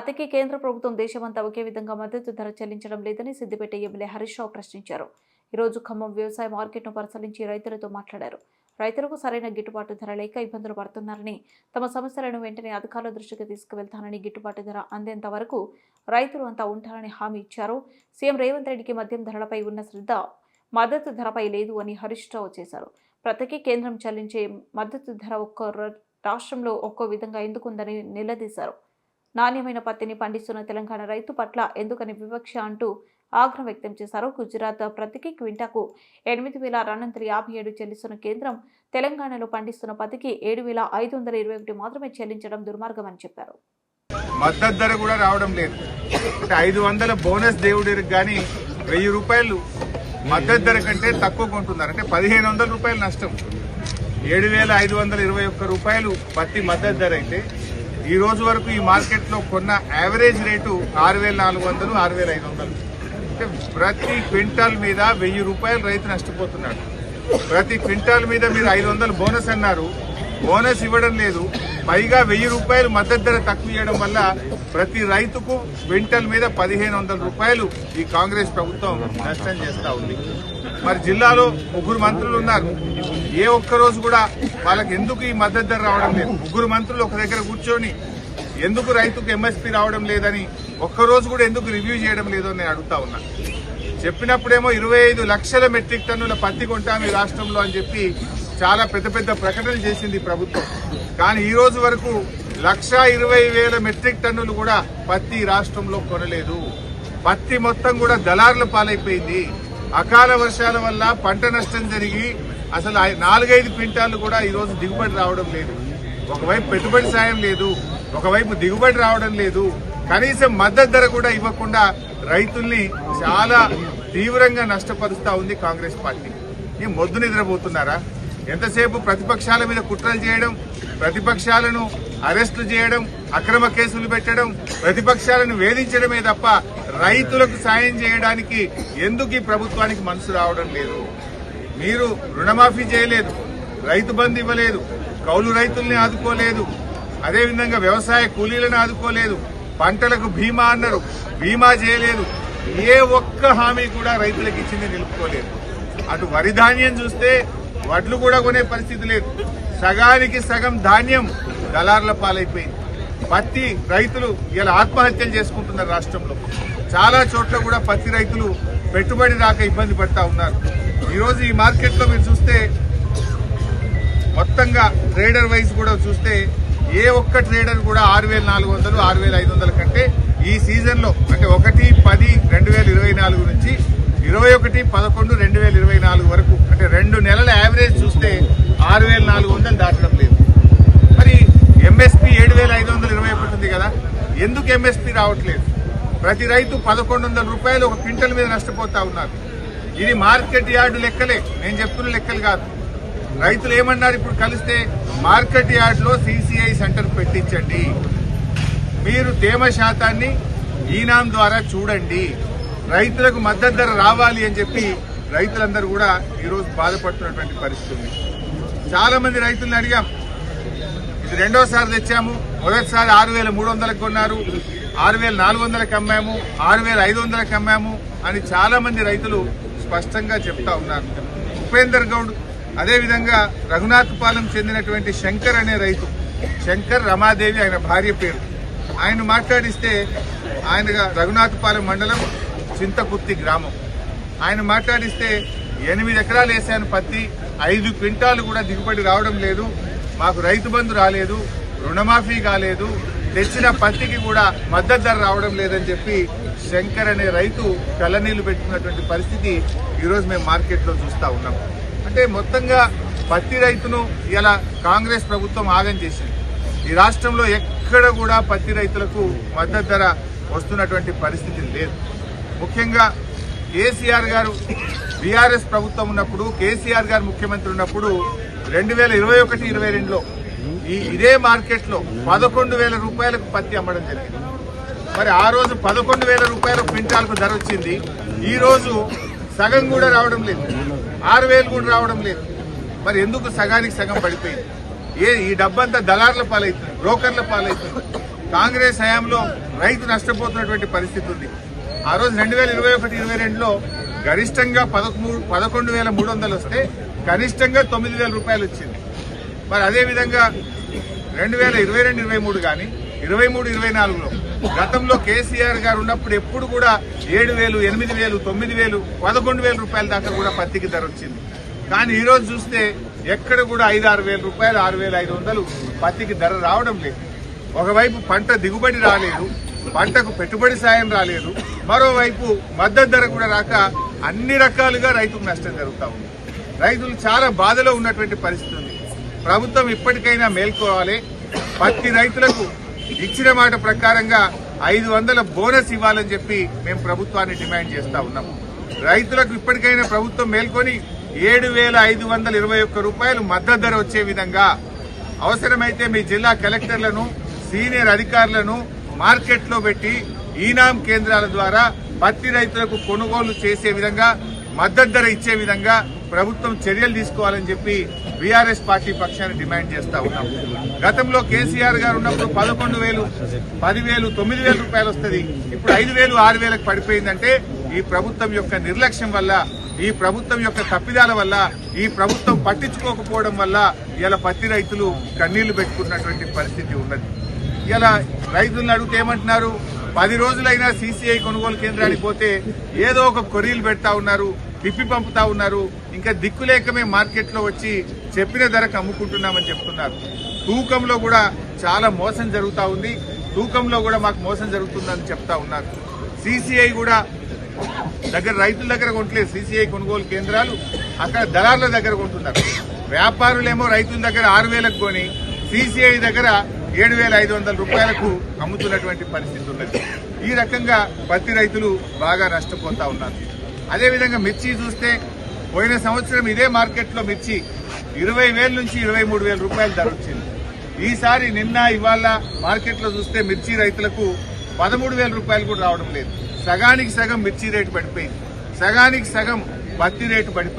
పత్తికి కేంద్ర ప్రభుత్వం దేశమంతా ఒకే విధంగా మద్దతు ధర చెల్లించడం లేదని సిద్దిపేట ఎమ్మెల్యే హరీష్ రావు ప్రశ్నించారు. ఈ రోజు ఖమ్మం వ్యవసాయ మార్కెట్ను పరిశీలించి రైతులతో మాట్లాడారు. రైతులకు సరైన గిట్టుబాటు ధర లేక ఇబ్బందులు పడుతున్నారని తమ సమస్యలను వెంటనే అధికారుల దృష్టికి తీసుకువెళ్తానని గిట్టుబాటు ధర అందేంత వరకు రైతులు అంతా ఉంటారని హామీ ఇచ్చారు. సీఎం రేవంత్ రెడ్డికి మద్యం ధరలపై ఉన్న శ్రద్ధ మద్దతు ధరపై లేదు అని హరీష్ రావు చేశారు. ప్రతికి కేంద్రం చెల్లించే మద్దతు ధర ఒక్కో రాష్ట్రంలో ఒక్కో విధంగా ఎందుకుందని నిలదీశారు. నాణ్యమైన పత్తిని పండిస్తున్న తెలంగాణ రైతు పట్ల ఎందుకని వివక్ష అంటూ ఆగ్రహం వ్యక్తం చేశారు. గుజరాత్ ప్రతికి క్వింటాకు ఎనిమిది వేల రెండు వందల యాభై ఏడు చెల్లిస్తున్న కేంద్రం తెలంగాణలో పండిస్తున్న పత్తికి ఏడు వేల ఐదు వందల ఇరవై ఒకటి మాత్రమే చెల్లించడం దుర్మార్గమని చెప్పారు. మద్దతు ధర కూడా రావడం లేదు. అంటే ఐదు వందల బోనస్ దేవుడికి కానీ వెయ్యి రూపాయలు మద్దతు ధర కంటే తక్కువ కొంటున్నారు. అంటే పదిహేను వందల రూపాయలు నష్టం. ఏడు వేల ఐదు వందల ఇరవై ఒక్క రూపాయలు పత్తి మద్దతు ధర అయితే ఈ రోజు వరకు ఈ మార్కెట్లో కొన్న యావరేజ్ రేటు ఆరు వేల నాలుగు వందలు ఆరు వేల ఐదు వందలు. అంటే ప్రతి క్వింటాల్ మీద వెయ్యి రూపాయలు రైతు నష్టపోతున్నాడు. ప్రతి క్వింటాల్ మీద మీరు ఐదు వందలు బోనస్ అన్నారు. బోనస్ ఇవ్వడం లేదు. పైగా వెయ్యి రూపాయలు మద్దతు ధర తక్కువ ఇవ్వడం వల్ల ప్రతి రైతుకు క్వింటల్ మీద పదిహేను వందల రూపాయలు ఈ కాంగ్రెస్ ప్రభుత్వం నష్టం చేస్తూ ఉంది. మరి జిల్లాలో ముగ్గురు మంత్రులు ఉన్నారు. ఏ ఒక్క రోజు కూడా వాళ్ళకి ఎందుకు ఈ మద్దతు ధర రావడం లేదు? ముగ్గురు మంత్రులు ఒక దగ్గర కూర్చొని ఎందుకు రైతుకు ఎంఎస్పీ రావడం లేదని ఒక్క రోజు కూడా ఎందుకు రివ్యూ చేయడం లేదో నేను అడుగుతా ఉన్నా. చెప్పినప్పుడేమో ఇరవై ఐదు లక్షల మెట్రిక్ టన్నుల పత్తి కొంటాము ఈ రాష్ట్రంలో అని చెప్పి చాలా పెద్ద పెద్ద ప్రకటనలు చేసింది ప్రభుత్వం. కానీ ఈ రోజు వరకు లక్ష ఇరవై వేల మెట్రిక్ టన్నులు కూడా పత్తి రాష్ట్రంలో కొనలేదు. పత్తి మొత్తం కూడా దళారుల పాలైపోయింది. అకాల వర్షాల వల్ల పంట నష్టం జరిగి అసలు నాలుగైదు క్వింటాలు కూడా ఈరోజు దిగుబడి రావడం లేదు. ఒకవైపు పెట్టుబడి సాయం లేదు ఒకవైపు దిగుబడి రావడం లేదు. కనీసం మద్దతు ధర కూడా ఇవ్వకుండా రైతుల్ని చాలా తీవ్రంగా నష్టపరుస్తూ ఉంది కాంగ్రెస్ పార్టీ. ఈ మొద్దు నిద్రపోతున్నారా? ఎంతసేపు ప్రతిపక్షాల మీద కుట్రలు చేయడం ప్రతిపక్షాలను అరెస్టులు చేయడం అక్రమ కేసులు పెట్టడం ప్రతిపక్షాలను వేధించడమే తప్ప రైతులకు సాయం చేయడానికి ఎందుకు ఈ ప్రభుత్వానికి మనసు రావడం లేదు? మీరు రుణమాఫీ చేయలేదు రైతు బంధు ఇవ్వలేదు కౌలు రైతుల్ని ఆదుకోలేదు అదేవిధంగా వ్యవసాయ కూలీలను ఆదుకోలేదు పంటలకు బీమా అన్నారు బీమా చేయలేదు ఏ ఒక్క హామీ కూడా రైతులకు ఇచ్చింది నిలుపుకోలేదు. అటు వరి ధాన్యం చూస్తే వడ్లు కూడా కొనే పరిస్థితి లేదు. సగానికి సగం ధాన్యం దళారుల పాలైపోయింది. పత్తి రైతులు ఇలా ఆత్మహత్యలు చేసుకుంటున్నారు రాష్ట్రంలో. చాలా చోట్ల కూడా పత్తి రైతులు పెట్టుబడి రాక ఇబ్బంది పడతా ఉన్నారు. ఈరోజు ఈ మార్కెట్లో మీరు చూస్తే మొత్తంగా ట్రేడర్ వైజ్ కూడా చూస్తే ఏ ఒక్క ట్రేడర్ కూడా ఆరు వేల నాలుగు వందలు ఆరు వేల ఐదు వందల కంటే ఈ సీజన్లో అంటే ఒకటి పది రెండు వేల ఇరవై నాలుగు నుంచి ఇరవై ఒకటి పదకొండు రెండు వేల ఇరవై నాలుగు వరకు అంటే రెండు నెలల యావరేజ్ చూస్తే ఆరు వేల నాలుగు వందలు దాటడం లేదు. మరి ఎంఎస్పీ ఏడు వేల ఐదు వందల ఇరవై ఒకటి ఉంది కదా ఎందుకు ఎంఎస్పీ రావట్లేదు? ప్రతి రైతు పదకొండు వందల రూపాయలు ఒక క్వింటల్ మీద నష్టపోతా ఉన్నారు. ఇది మార్కెట్ యార్డు లెక్కలే. నేను చెప్తున్న లెక్కలు కాదు. రైతులు ఏమన్నారు? ఇప్పుడు కలిస్తే మార్కెట్ యార్డ్లో సీసీఐ సిసిఐ సెంటర్ పెట్టించండి. మీరు తేమ శాతాన్ని ఈనాం ద్వారా చూడండి. రైతులకు మద్దతు ధర రావాలి అని చెప్పి రైతులందరూ కూడా ఈరోజు బాధపడుతున్నటువంటి పరిస్థితి ఉంది. చాలా మంది రైతుల్ని అడిగాం. ఇది రెండోసారి తెచ్చాము. మొదటిసారి ఆరు వేల మూడు వందలకు కొన్నారు. ఆరు వేల నాలుగు వందలకు అమ్మాము ఆరు వేల ఐదు వందలకు అమ్మాము అని చాలా మంది రైతులు స్పష్టంగా చెప్తా ఉన్నారు. ఉపేందర్ గౌడ్ అదేవిధంగా రఘునాథపాలెం చెందినటువంటి శంకర్ అనే రైతు శంకర్ రమాదేవి ఆయన భార్య పేరు. ఆయన మాట్లాడిస్తే ఆయన రఘునాథపాలెం మండలం చింతకుర్తి గ్రామం. ఆయన మాట్లాడిస్తే ఎనిమిది ఎకరాలు వేసాను పత్తి ఐదు క్వింటాలు కూడా దిగుబడి రావడం లేదు మాకు రైతు బంధు రాలేదు రుణమాఫీ కాలేదు తెచ్చిన పత్తికి కూడా మద్దతు ధర రావడం లేదని చెప్పి శంకర్ అనే రైతు కళ్ళనీళ్ళు పెట్టుకున్నటువంటి పరిస్థితి ఈరోజు మేము మార్కెట్లో చూస్తా ఉన్నాం. అంటే మొత్తంగా పత్తి రైతును ఇలా కాంగ్రెస్ ప్రభుత్వం ఆగం చేసింది. ఈ రాష్ట్రంలో ఎక్కడ కూడా పత్తి రైతులకు మద్దతు ధర వస్తున్నటువంటి పరిస్థితి లేదు. ముఖ్యంగా కేసీఆర్ గారు బీఆర్ఎస్ ప్రభుత్వం ఉన్నప్పుడు కేసీఆర్ గారు ముఖ్యమంత్రి ఉన్నప్పుడు రెండు వేల ఇరవై ఒకటి ఇరవై రెండులో ఈ ఇదే మార్కెట్లో పదకొండు వేల రూపాయలకు పత్తి అమ్మడం జరిగింది. మరి ఆ రోజు పదకొండు వేల రూపాయల క్వింటాల్కు ధర వచ్చింది. ఈ రోజు సగం కూడా రావడం లేదు. ఆరు వేలు కూడా రావడం లేదు. మరి ఎందుకు సగానికి సగం పడిపోయింది? ఏ ఈ డబ్బంతా దళారుల పాలవుతుంది బ్రోకర్ల పాలవుతుంది కాంగ్రెస్ హయాంలో రైతు నష్టపోతున్నటువంటి పరిస్థితి ఉంది. ఆ రోజు రెండు వేల ఇరవై ఒకటి ఇరవై రెండులో గరిష్టంగా పదమూడు పదకొండు వేల మూడు వందలు వస్తే కనిష్టంగా తొమ్మిది వేల రూపాయలు వచ్చింది. మరి అదేవిధంగా రెండు వేల ఇరవై రెండు ఇరవై మూడు కానీ ఇరవై మూడు ఇరవై నాలుగులో గతంలో కేసీఆర్ గారు ఉన్నప్పుడు ఎప్పుడు కూడా ఏడు వేలు ఎనిమిది వేలు తొమ్మిది వేలు పదకొండు వేల రూపాయల దాకా కూడా పత్తికి ధర వచ్చింది. కానీ ఈ రోజు చూస్తే ఎక్కడ కూడా ఐదు ఆరు వేల రూపాయలు ఆరు వేల ఐదు వందలు పత్తికి ధర రావడం లేదు. ఒకవైపు పంట దిగుబడి రాలేదు పంటకు పెట్టుబడి సాయం రాలేదు మరోవైపు మద్దతు ధర కూడా రాక అన్ని రకాలుగా రైతుకు నష్టం జరుగుతూ ఉంది. రైతులు చాలా బాధలో ఉన్నటువంటి పరిస్థితి ప్రభుత్వం ఇప్పటికైనా మేల్కోవాలి. పత్తి రైతులకు ఇచ్చిన మాట ప్రకారంగా ఐదు వందల బోనస్ ఇవ్వాలని చెప్పి మేము ప్రభుత్వాన్ని డిమాండ్ చేస్తా ఉన్నాం. రైతులకు ఇప్పటికైనా ప్రభుత్వం మేల్కొని ఏడు వేల ఐదు వందల ఇరవై ఒక్క రూపాయలు మద్దతు ధర వచ్చే విధంగా అవసరమైతే మీ జిల్లా కలెక్టర్లను సీనియర్ అధికారులను మార్కెట్లో పెట్టి ఈనాం కేంద్రాల ద్వారా పత్తి రైతులకు కొనుగోలు చేసే విధంగా మద్దతు ధర ఇచ్చే విధంగా ప్రభుత్వం చర్యలు తీసుకోవాలని చెప్పి బీఆర్ఎస్ పార్టీ పక్షాన్ని డిమాండ్ చేస్తా ఉన్నాం. గతంలో కేసీఆర్ గారు ఉన్నప్పుడు పదకొండు వేలు పదివేలు తొమ్మిది వేల రూపాయలు వస్తుంది. ఇప్పుడు ఐదు వేలు ఆరు వేలకు పడిపోయిందంటే ఈ ప్రభుత్వం యొక్క నిర్లక్ష్యం వల్ల ఈ ప్రభుత్వం యొక్క తప్పిదాల వల్ల ఈ ప్రభుత్వం పట్టించుకోకపోవడం వల్ల ఇలా పత్తి రైతులు కన్నీళ్ళు పెట్టుకున్నటువంటి పరిస్థితి ఉన్నది. ఇలా రైతులను అడిగితే ఏమంటున్నారు? పది రోజులైనా సీసీఐ కొనుగోలు కేంద్రానికి పోతే ఏదో ఒక కొరీలు పెడతా ఉన్నారు. తిప్పి పంపుతా ఉన్నారు. ఇంకా దిక్కులేక మేము మార్కెట్లో వచ్చి చెప్పిన ధరకు అమ్ముకుంటున్నామని చెప్తున్నారు. తూకంలో కూడా చాలా మోసం జరుగుతూ ఉంది. తూకంలో కూడా మాకు మోసం జరుగుతుందని చెప్తా ఉన్నారు. సీసీఐ కూడా దగ్గర రైతుల దగ్గర కొంటలేదు సీసీఐ కొనుగోలు కేంద్రాలు అక్కడ దళారుల దగ్గర కొంటున్నారు. వ్యాపారులేమో రైతుల దగ్గర ఆరు వేలకు కొని సీసీఐ దగ్గర ఏడు వేల ఐదు వందల రూపాయలకు అమ్ముతున్నటువంటి పరిస్థితి ఉన్నది. ఈ రకంగా పత్తి రైతులు బాగా నష్టపోతా ఉన్నారు. అదేవిధంగా మిర్చి చూస్తే పోయిన సంవత్సరం ఇదే మార్కెట్లో మిర్చి ఇరవై వేల నుంచి ఇరవై మూడు వేల రూపాయల ధర వచ్చింది. ఈసారి నిన్న ఇవాళ మార్కెట్లో చూస్తే మిర్చి రైతులకు పదమూడు వేల రూపాయలు కూడా రావడం లేదు. సగానికి సగం మిర్చి రేటు పడిపోయింది. సగానికి సగం పత్తి రేటు పడిపోయింది.